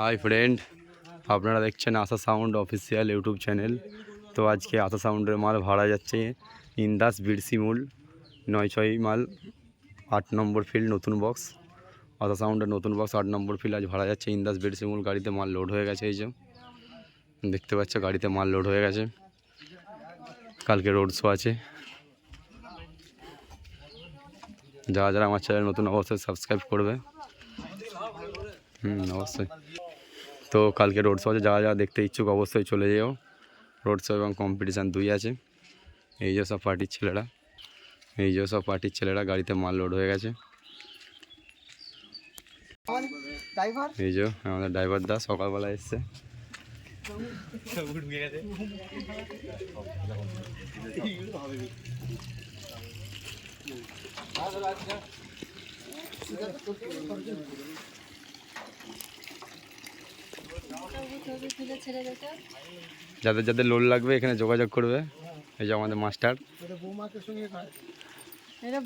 High friend আপনারা দেখছেন Asha sound official YouTube channel তো আজকে আশা সাউন্ডের মাল ভাড়া যাচ্ছে ইন্দাস বিরসিমুল নয় ছয় মাল, আট নম্বর ফিল্ড নতুন বক্স আশা সাউন্ডের নতুন বক্স আট নম্বর ফিল্ড আজ ভাড়া যাচ্ছে ইন্দাস বিরসিমুল গাড়িতে মাল লোড হয়ে গেছে এই যে। দেখতে পাচ্ছ গাড়িতে মাল লোড হয়ে গেছে। কালকে রোড শো আছে। যারা যারা আমার চ্যানেল নতুন অবশ্যই সাবস্ক্রাইব করবে। হুম, অবশ্যই। তো কালকে রোড শো আছে যারা যারা দেখতে ইচ্ছুক অবশ্যই চলে যেও। রোড শো এবং কম্পিটিশান দুই আছে। এই যে সব পার্টির ছেলেরা। এই যে সব পার্টির ছেলেরা গাড়িতে মাল লোড হয়ে গেছে। ড্রাইভার এই যে আমাদের ড্রাইভার দা সকালবেলা এসছে। যাদের যাদের লোড লাগবে এখানে যোগাযোগ করবে। এই যে আমাদের মাস্টার। মেলা